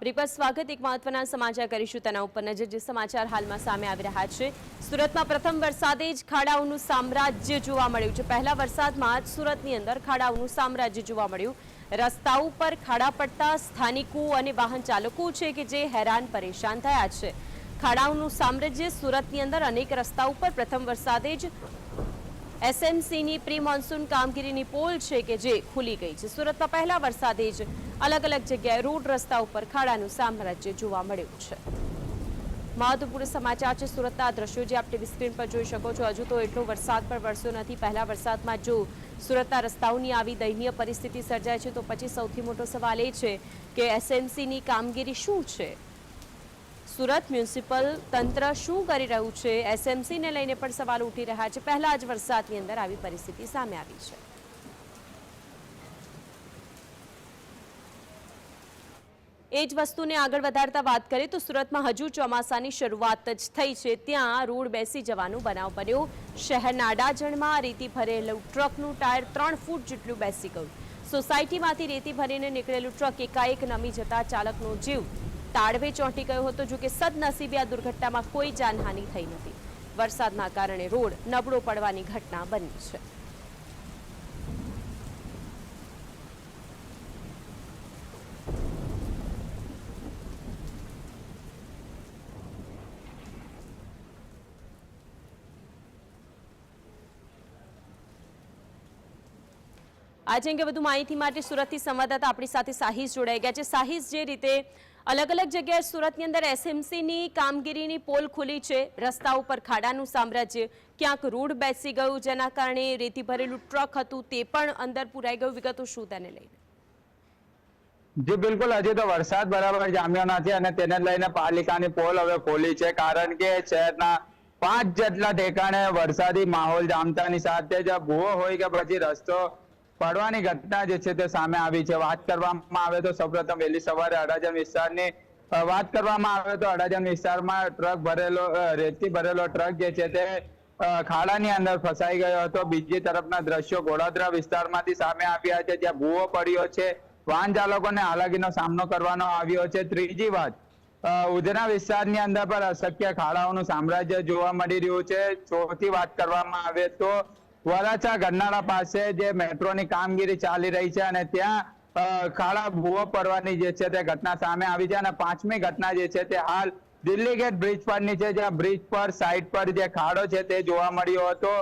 Break સ્વાગત. એક મહત્વના સમાચાર કરીશું તેના ઉપર નજર, જે સમાચાર હાલમાં સામે આવી રહ્યા છે. સુરતમાં પ્રથમ વરસાદે જ ખાડાઓનું સામ્રાજ્ય જોવા મળ્યું છે. પહેલા વરસાદમાં જ સુરતની અંદર ખાડાઓનું સામ્રાજ્ય જોવા મળ્યું. રસ્તાઓ પર ખાડા પડતા સ્થાનિકો અને વાહન ચાલકો છે કે જે હેરાન પરેશાન થયા છે. ખાડાઓનું સામ્રાજ્ય સુરતની અંદર અનેક રસ્તા ઉપર પ્રથમ વરસાદે જ એસએમસીની પ્રી મોન્સૂન કામગીરીની પોલ છે કે જે ખુલી ગઈ છે. સુરતમાં પહેલા વરસાદે જ અલગ અલગ જગ્યાએ રોડ રસ્તા ઉપર ખાડાનું સામ્રાજ્ય જોવા મળ્યું છે. મહત્વપૂર્ણ સમાચાર છે સુરતના દ્રશ્યો જે આપ ટીવી સ્ક્રીન પર જોઈ શકો છો. હજુ તો એટલો વરસાદ પણ વરસ્યો નથી. પહેલા વરસાદમાં જો સુરતના રસ્તાઓની આવી દયનીય પરિસ્થિતિ સર્જાય છે, તો પછી સૌથી મોટો સવાલ એ છે કે એસએમસીની કામગીરી શું છે? સુરત મ્યુનિસિપલ તંત્ર શું કરી રહ્યું છે? એસએમસીને લઈને પણ સવાલ ઉઠી રહ્યા છે. પહેલા જ વરસાદની અંદર આવી પરિસ્થિતિ સામે આવી છે. એ જ વસ્તુને આગળ વધારતા વાત કરીએ તો સુરતમાં હજુ ચોમાસાની શરૂઆત જ થઈ છે. ત્યાં રોડ બેસી જવાનું બનાવ બન્યો. શહેરના અડાજણમાં રેતી ભરેલું ટ્રકનું ટાયર ત્રણ ફૂટ જેટલું બેસી ગયું. સોસાયટીમાંથી રેતી ભરીને નીકળેલું ટ્રક એકાએક નમી જતા ચાલકનો જીવ તાળવે ચોંટી ગયો હતો, જો કે સદનસીબે આ દુર્ઘટનામાં કોઈ જાનહાનિ થઈ નથી. વરસાદના કારણે રોડ નબળો પડવાની ઘટના બની છે. આજે અંગે વધુ માહિતી માટે સુરતથી સંવાદદાતા આપણી સાથે સાહિસ જોડાઈ ગયા છે. સાહિસ, જે રીતે અલગ અલગ જગ્યાએ સુરતની અંદર એસએમસીની કામગીરીની પોલ ખુલી છે રસ્તા ઉપર ખાડાનું સામ્રાજ્ય, ક્યાંક રોડ બેસી ગયું જેના કારણે રેતી ભરેલું ટ્રક હતું તે પણ અંદર પુરાઈ ગયું. વિગતો શું તેને લઈને? જી, બિલકુલ. હજી તો વરસાદ બરાબર જામ્યો નથી અને તેને લઈને પાલિકાની પોલ હવે ખોલી છે, કારણ કે શહેરના પાંચ જેટલા ઠેકાણે વરસાદી માહોલ જામતાની સાથે જ ભૂવો હોય કે પછી રસ્તો પડવાની ઘટના જે છે તે સામે આવી છે. વાત કરવામાં આવે તો સૌપ્રથમ વહેલી સવારે અડાજણ વિસ્તારની વાત કરવામાં આવે તો અડાજણ વિસ્તારમાં ટ્રક ભરેલો રેતી ભરેલો ટ્રક જે છે તે ખાડાની અંદર ફસાઈ ગયો હતો. બીજી તરફના દ્રશ્યો ગોળાદરા વિસ્તારમાંથી સામે આવ્યા છે. જ્યાં ભૂવો પડ્યો છે. વાહન ચાલકોને હાલાકીનો સામનો કરવાનો આવ્યો છે. ત્રીજી વાત ઉધના વિસ્તારની અંદર પણ અશક્ય ખાડાઓનું સામ્રાજ્ય જોવા મળી રહ્યું છે. ચોથી વાત કરવામાં આવે તો વરાછા ગરનાળા પાસે જે મેટ્રોની કામગીરી ચાલી રહી છે અને ત્યાં ખાડા ભૂવો પડવાની જે છે તે ઘટના સામે આવી છે અને પાંચમી ઘટના જે છે તે હાલ દિલ્હી ગેટ બ્રિજ પરની છે, જ્યાં બ્રિજ પર, સાઈડ પર જે ખાડો છે તે જોવા મળ્યો હતો.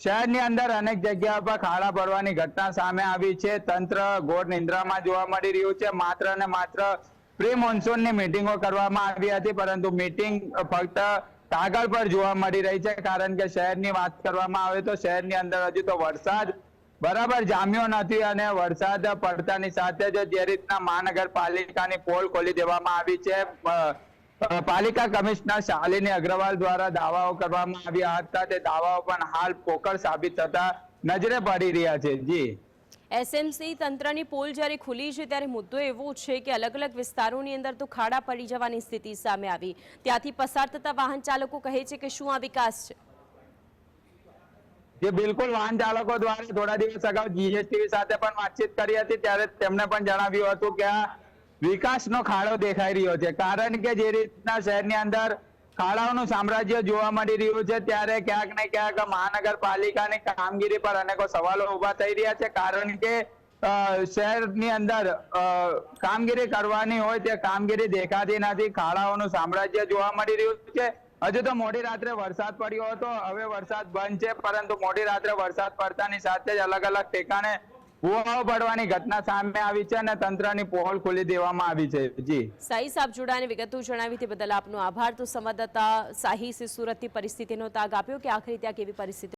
શહેરની અંદર અનેક જગ્યા પર ખાડા પડવાની ઘટના સામે આવી છે. તંત્ર ઘોર નિંદ્રામાં જોવા મળી રહ્યું છે. માત્ર ને માત્ર પ્રી મોન્સૂનની મિટિંગો કરવામાં આવી હતી, પરંતુ મિટિંગ ફક્ત કાગળ પર જોવા મળી રહી છે, કારણ કે શહેરની વાત કરવામાં આવે તો શહેરની અંદર હજુ તો વરસાદ બરાબર જામ્યો નથી અને વરસાદ પડતાની સાથે જ જે રીતના મહાનગરપાલિકાની પોલ ખોલી દેવામાં આવી છે પાલિકા કમિશનર શાલિની અગ્રવાલ દ્વારા દાવાઓ કરવામાં આવ્યા હતા, તે દાવાઓ પણ હાલ પોકળ સાબિત થતા નજરે પડી રહ્યા છે. જી. એસએમસી તંત્રની પોલ જ્યારે ખુલી છે ત્યારે મુદ્દો એવો છે કે અલગ અલગ વિસ્તારોની અંદર તો ખાડા પડી જવાની સ્થિતિ સામે આવી. ત્યાંથી પસાર થતા વાહન ચાલકો કહે છે કે શું આ વિકાસ છે? જે બિલકુલ વાહન ચાલકો દ્વારા થોડા દિવસ અગાઉ જીએસટી સાથે પણ વાતચીત કરી હતી, ત્યારે તેમણે પણ જણાવ્યું હતું કે આ વિકાસનો ખાડો દેખાઈ રહ્યો છે. કારણ કે જે રીતના શહેરની અંદર ખાડાઓનું સામ્રાજ્ય જોવા મળી રહ્યું છે. ત્યારે ક્યાંક ને ક્યાંક મહાનગરપાલિકાની કામગીરી પર અનેકો સવાલો ઊભા થઈ રહ્યા છે. કારણ કે શહેરની અંદર કામગીરી કરવાની હોય તે કામગીરી દેખાતી નથી. ખાડાઓનું સામ્રાજ્ય જોવા મળી રહ્યું છે. હજુ તો મોડી રાત્રે વરસાદ પડ્યો હતો. હવે વરસાદ બંધ છે, પરંતુ મોડી રાત્રે વરસાદ પડતાની સાથે જ અલગ અલગ ઠેકાણે ભૂવાઓ પડવાની ઘટના સામે આવી છે અને તંત્રની પોલ ખોલી દેવામાં આવી છે. જી. સાહી સાહેબ જોડાની વિગતો જણાવી તે બદલ આપનો આભાર. તો સંવાદદાતા સાહી સુરતની પરિસ્થિતિનો તાગ આપ્યો કે આખરે ત્યાં કેવી પરિસ્થિતિ